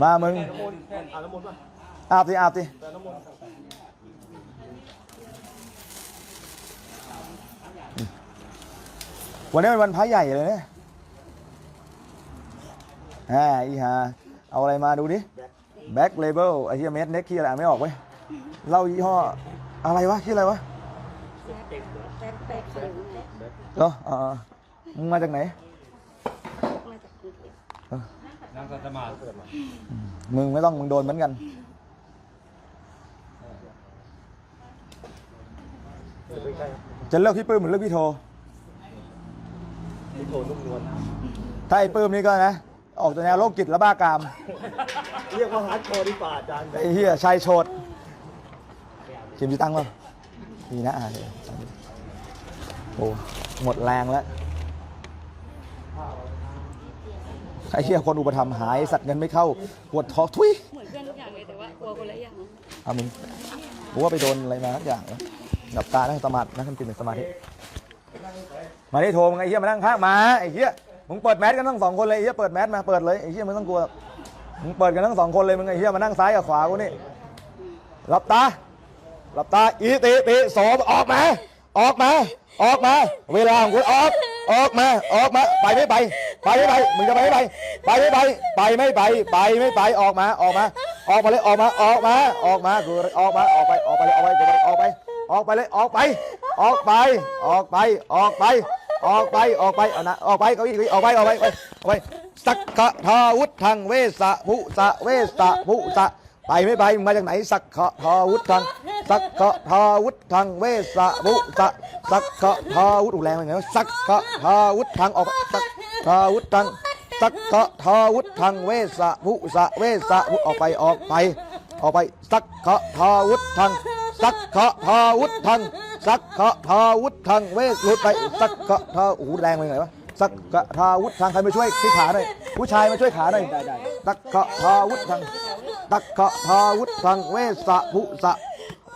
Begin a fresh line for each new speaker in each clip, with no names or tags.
มามึง
อาบดิ
อาบ
ดิ
วันนี้เป็นวันพระใหญ่เลยเนี่ยอ่อีฮาเอาอะไรมาดูดิแบ็กเลเบลไอ้ที่เมสเน็กที่อะไรไม่ออกเว้ยเล่ายี่ห้ออะไรวะที่อะไรวะเหรออ่ามาจากไหน
นาง
สัตมา
มึงไม่ต้องมึงโดนเหมือนกันจะเลิกพี่ปื้มหรือเลิกพี่โท
พี่โทนุ่มนวล
ถ้าไอ้ปื้มนี่ก็นะ ออกจากแนวโรคจิตและบ้ากาม
เรียกว่าฮาร์ดคอร์ดิป่าจาร
ไอ้เหี้ยชายโชดเข็มจิตั้งป่ะมีนะอ่านโอ้หมดแรงแล้ว ไอ้เหี้ยคนอุปถัมภ์หายสัตว์เงินไม่เข้าปวดท้องทุย
เหมือนเพื่อนทุกอย่างเลยแต่ว่ากลัวคนละอย่าง
เอามึงกูว่าไปโดนอะไรมาสักอย่างหลับตาแล้วสมาธินั่งท่านตเป็นสมาธิมาได้โทรมึงไอ้เหี้ยมานั่งข้างมาไอ้เหี้ยมึงเปิดแมสกันทั้งสองคนเลยไอ้เหี้ยเปิดแมสมาเปิดเลยไอ้เหี้ยไม่ต้องกลัวมึงเปิดกันทั้งสองคนเลยมึงไอ้เหี้ยมานั่งซ้ายกับขวากูนี่หลับตาหลับตาอีติปิโสออกมา ออกมา ออกมา เวลาของคุณออก ออกมาออกมาไปไม่ไป ไปไม่ไปมึงจะไปไม่ไปไปไม่ไปไปไม่ไปไปไม่ไปออกมาออกมา ออกมาเลยออกมาออกมาออกมากูออกมาออกไปออกไปเลยออกไปออกไปออกไปเลยออกไป ออกไป ออกไปออกไป ออกไปออกไปเอานะออกไปเก้าอี้ออกไปออกไปออกไปสักกะทาวุฒังเวสะภูสะเวสะภูสะไปไม่ไปมาจากไหนสักขะทาวุฒัง สักกะทาวุธังเวสะมุสะสักกะทาวุธแรงไงไหวะสักกะทาวุธังออกสักทาวุธังสักกะทาวุธังเวสะมุสะเวสะมุออกไปออกไป ออกไปสักกะทาวุธังสักกะทาวุธังสักกะทาวุธังเวสหลุดไปสักกะทาโอูแรงไงไหวะสักกะทาวุธังใครมาช่วยขี่ขาหน่อยผู้ชายมาช่วยขาหน่อยสักกะทาวุธังสักกะทาวุธังเวสะมุสะ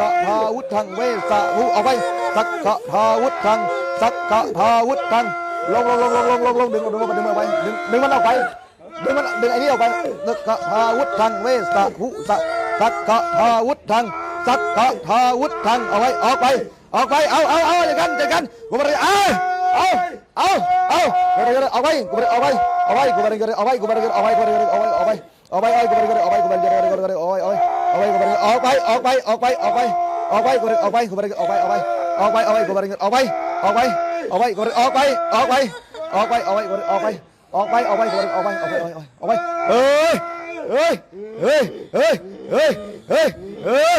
กะทาวุธังเวสะหูเอาไว้สักกะทาวุธังสักกะทาวุธังลงลงลงลงลงลงลงดึงดึงมันดึงมันไปดึงดึงมันออกไปดึงมันดึงไอ้นี่ออกไปสักกะทาวุธังเวสะหูสักกะทาวุธัง สัตทองทอวุฒทังเอาไว้ออกไป ออกไป เอาเอาเอาอย่างกันอย่างกันกูมาเลยเอาเอาเอาเอาเอาไว้กูมาเลยเอาไว้เอาไว้กูมาเลยเอาไว้กูมาเเอาไว้กูมาเลยเอาไว้เอาไว้เอาไว้เอาไว้กูมาเลยเอาไว้กูมาเลยเอาไว้กูาเลยเอาไว้เอาไว้เอาไว้กูมาเลยเอาไปเอาไปออกไปเอกไปออกไปกูมาเอากไปกูมาเลยออกไปเอาไปออกไปออกไปกูมาเลยออกไปเอาไปออกไปกูมาเลยออกไปเอาไปออกไปออกไปกูมาเลยออกไปออกไปออกไปเลยออกไปออกไปออกไปออกไปเฮ้ยเฮ้ยเฮ้ยเฮ้ยเฮ้ยเฮ้ย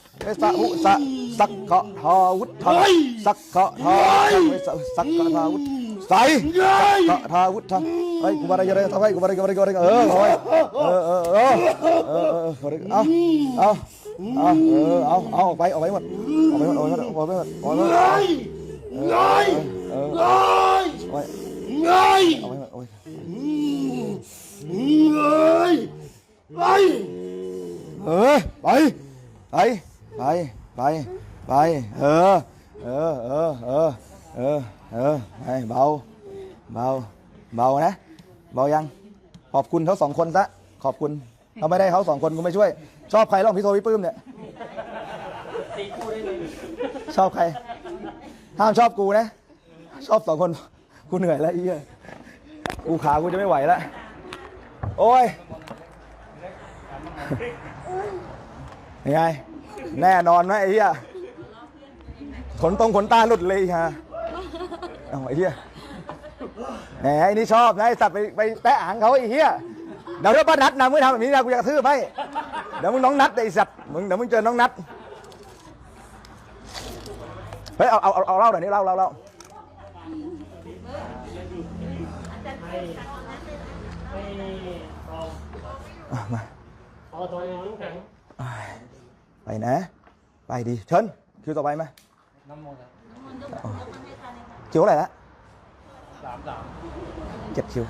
เวสหุสะสักกะทาวุฒาสักกะทาเวสสักกะทาวุฒใสสักกะทาวุฒาไปกูบาระยะเลยทำไมกูบาระกูบาระกูบาระเออเออเออเออเออเออเออเออเออเอาเอาออกไปออกไปหมดออกไปหมดออกไปหมดออกไปหมเออกไปหมดเอยเงยเงยเงย ไปไปไปเออเออเออเออเออเออไปเบาเบาเบานะเบายังขอบคุณเขาสองคนซะขอบคุณเราไม่ได้เขาสองคนกูไม่ช่วย ชอบใครร้องพี่โทพี่ปื้มเนี่ยชอบใครห้ามชอบกูนะ ชอบสองคนกูเหนื่อยแล้วอี้กูขากูจะไม่ไหวแล้วโอ้ยยังไง แน่นอนไหมไอ้เหี้ยขนตรงขนตาหลุดเลยฮะเอาไอ้เหี้ยแหมไอ้นี่ชอบนะไอ้สัตว์ไปไปแตะหางเขาไอ้เหี้ยเดี๋ยวถ้าป้านัดนะมึงทำแบบนี้นะกูจะกระทืบให้เดี๋ยวมึงน้องนัดไอ้สัตว์มึงเดี๋ยวมึงเจอน้องนัดเฮ้ยเอาเอาเอาเล่าหน่อยนี่เล่าเล่าเล่า
ไม่เอาเอาตัวนี้น้ำแข็ง
คิวเท่าไหร่ละ
สามสาม
เจ็ดคิว